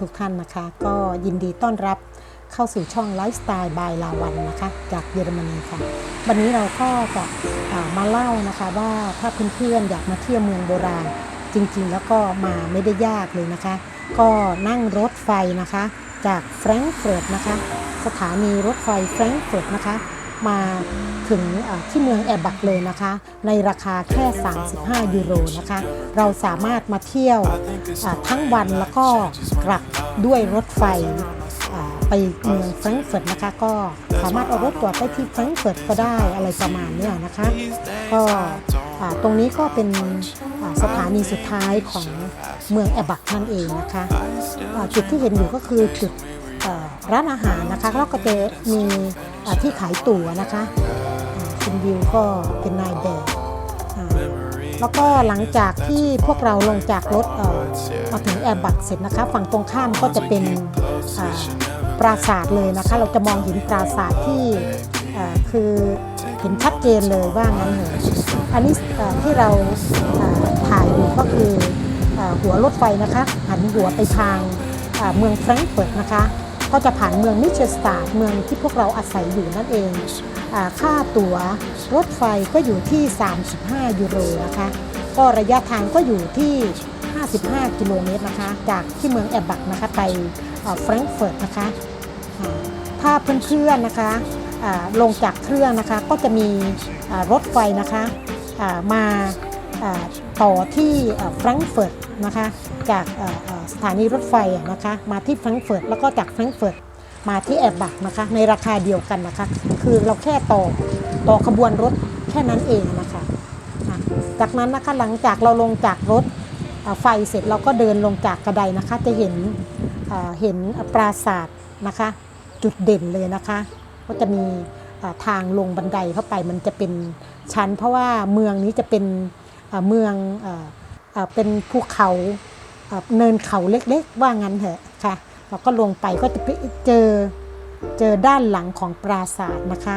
ทุกท่านนะคะ ก็ยินดีต้อนรับเข้าสู่ช่องไลฟ์สไตล์บายลาวันนะคะ จากเยอรมนีค่ะ วันนี้เราก็จะามาเล่านะคะว่าถ้าเพื่อนๆอยากมาเที่ยวเมืองโบราณ จริงๆ แล้วก็มาไม่ได้ยากเลยนะคะ ก็นั่งรถไฟนะคะ จากแฟรงก์เฟิร์ตนะคะ สถานีรถไฟแฟรงก์เฟิร์ตนะคะ มาถึงที่เมืองแอบบักเลยนะคะ ในราคาแค่ 35 ยูโรนะคะ เราสามารถมาเที่ยวทั้งวันแล้วก็กลับด้วยรถไฟไปเมืองแฟรงก์เฟิร์ตนะคะ ก็สามารถเอารถตัวไปที่แฟรงก์เฟิร์ตก็ได้อะไรประมาณเนี้ยนะคะ ก็ตรงนี้ก็เป็นสถานีสุดท้ายของเมืองแอบบักนั่นเองนะคะ จุดที่เห็นอยู่ก็คือจุด ร้านอาหารนะคะแล้วก็จะมีที่ขายตั๋วนะคะคุณวิวก็เป็นนายแบบแล้วก็หลังจากที่พวกเราลงจากรถมาถึงแอร์บักเสร็จนะคะ ฝั่งตรงข้ามก็จะเป็นปราสาทเลยนะคะ เราจะมองเห็นปราสาทที่คือเห็นชัดเจนเลยว่างั้นเลยอันนี้ที่เราถ่ายอยู่ก็คืออหัวรถไฟนะคะ หันหัวไปทางเมืองแฟรงก์เฟิร์ตนะคะ ก็จะผ่านเมืองมิเชสตาร์เมืองที่พวกเราอาศัยอยู่นั่นเองอาค่าตั๋วรถไฟก็อยู่ที่ 35 ยูโรนะคะ ก็ระยะทางก็อยู่ที่ 55 กิโลเมตรนะคะ จากที่เมืองแอบบักนะคะไปอ่าแฟรงก์เฟิร์ตนะคะอ่าถ้าเพื่อนๆนะคะอ่าลงจากเครื่องนะคะก็จะมีอ่ารถไฟนะคะอ่ามาอ่า ต่อที่แฟรงก์เฟิร์ตนะคะจากสถานีรถไฟนะคะมาที่แฟรงก์เฟิร์ตแล้วก็จากแฟรงก์เฟิร์ตมาที่แอบบักนะคะในราคาเดียวกันนะคะ คือเราแค่ต่อต่อขบวนรถแค่นั้นเองนะคะจากนั้นนะคะหลังจากเราลงจากรถไฟเสร็จเราก็เดินลงจากกระไดนะคะ จะเห็นเห็นปราสาทนะคะ จุดเด่นเลยนะคะ ก็จะมีทางลงบันไดเข้าไปมันจะเป็นชั้น เพราะว่าเมืองนี้จะเป็น เมืองเป็นภูเขาเอ่อเนินเขาเล็กๆ ว่างั้นเถอะค่ะเราก็ลงไปก็จะไปเจอเจอด้านหลังของปราสาทนะคะ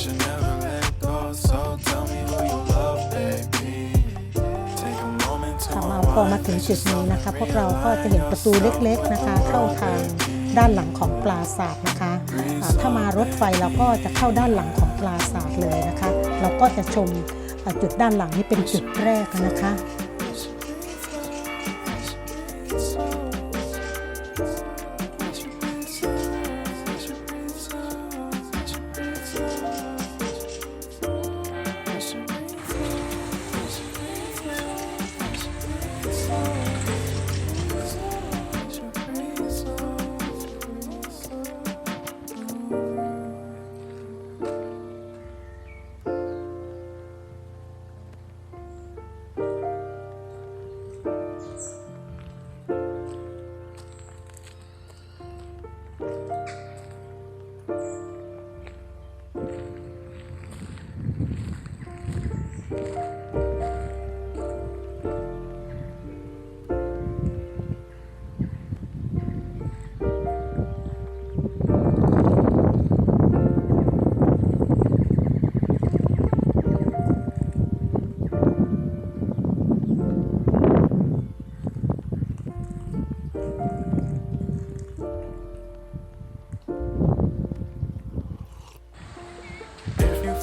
should never let go. So tell me who you love, baby. Take a moment to ค่ะมาพอมาถึงจุดนี้นะคะ พวกเราก็จะเห็นประตูเล็ก ๆ นะคะเข้าทางด้านหลังของปราสาทนะคะอ่าถ้ามารถไฟเราก็จะเข้าด้านหลังของปราสาทเลยนะคะ เราก็จะชมอ่าจุดด้านหลังนี้เป็นจุดแรกนะคะ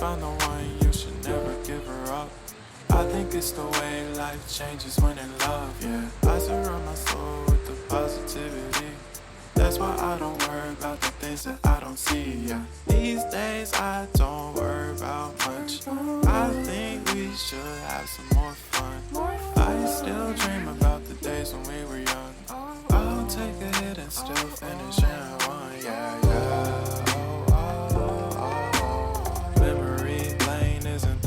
find the one, you should never give her up. I think it's the way life changes when in love, yeah. I surround my soul with the positivity. That's why I don't worry about the things that I don't see. Yeah. These days I don't worry about much. I think we should have some more fun. I still dream about the days when we were young. I'll take a hit and still finish in one. Yeah, yeah.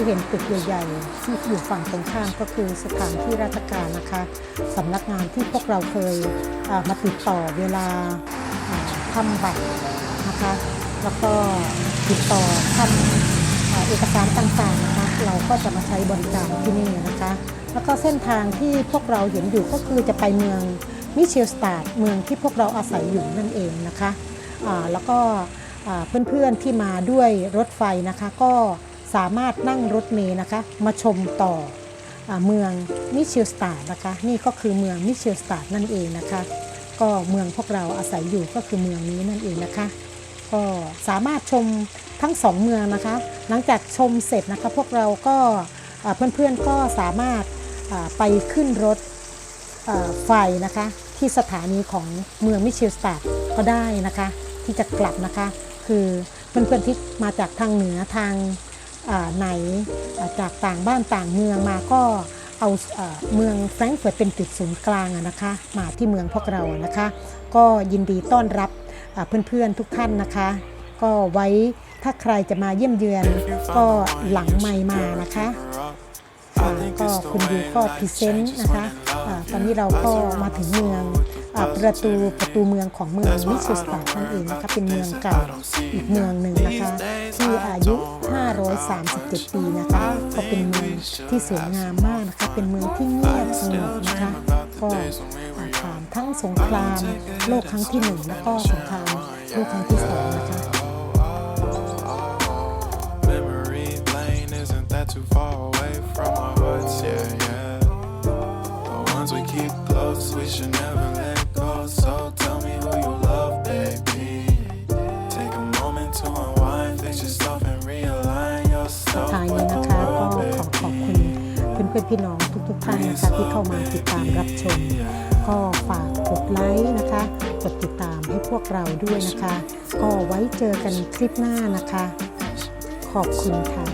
ที่เห็นตึกใหญ่ๆที่อยู่ฝั่งตรงข้ามก็คือสถานที่ราชการนะคะสำนักงานที่พวกเราเคยมาติดต่อเวลาทำบัตรนะคะ แล้วก็ติดต่อทำเอกสารต่างๆนะคะ เราก็จะมาใช้บริการที่นี่นะคะ แล้วก็เส้นทางที่พวกเราเห็นอยู่ก็คือจะไปเมืองมิเชลสตาร์ดเมืองที่พวกเราอาศัยอยู่นั่นเองนะคะแล้วก็เพื่อนๆที่มาด้วยรถไฟนะคะก็ สามารถนั่งรถเมล์นะคะ มาชมต่ออเมืองมิเชลสตาร์นะคะ นี่ก็คือเมืองมิเชลสตาร์นั่นเองนะคะ ก็เมืองพวกเราอาศัยอยู่ก็คือเมืองนี้นั่นเองนะคะ ก็สามารถชมทั้งสองเมืองนะคะ หลังจากชมเสร็จนะคะ พวกเราก็อ่าเพื่อนๆก็สามารถไปขึ้นรถไฟนะคะ ที่สถานีของเมืองมิเชลสตาร์ก็ได้นะคะ ที่จะกลับนะคะ คือเพื่อนๆที่มาจากทางเหนือทาง ไหนจากต่างบ้านต่างเมืองมาก็เอาเมืองแฟรงก์เฟิร์ตเป็นจุดศูนย์กลางนะคะ มาที่เมืองพวกเรานะคะ ก็ยินดีต้อนรับเพื่อนๆทุกท่านนะคะ ก็ไว้ถ้าใครจะมาเยี่ยมเยือนก็หลังไม่มานะคะก็คุณยูก็พรีเซนต์นะคะอ่าตอนนี้เราก็มาถึงเมือง ประตูประตูเมืองของเมืองมิสสตาร์นั่นเองนะคะเป็นเมืองเก่าอีกเมืองหนึ่งนะคะที่อายุ 537 ปีนะคะก็เป็นเมืองที่สวยงามมากนะคะเป็นเมืองที่เงียบสงบนะคะก็ผ่านทั้งสงครามโลกครั้งที่หนึ่งแล้วก็สงครามโลกครั้งที่สองนะคะ too far away from our hearts, yeah, yeah. The ones we keep close, we should never let. So tell me who you love, baby. Take a moment to unwind, fix yourself and realign สุด yourself ท้ายนี้ with the นะคะก็ world, ขอ baby. ขอบคุณเพื่อนๆพี่น้องทุกๆท่านนะคะที่เข้ามาติดตามรับชม ก็ฝากกดไลค์นะคะ กดติดตามให้พวกเราด้วยนะคะ ก็ไว้เจอกันคลิปหน้านะคะ ขอบคุณค่ะ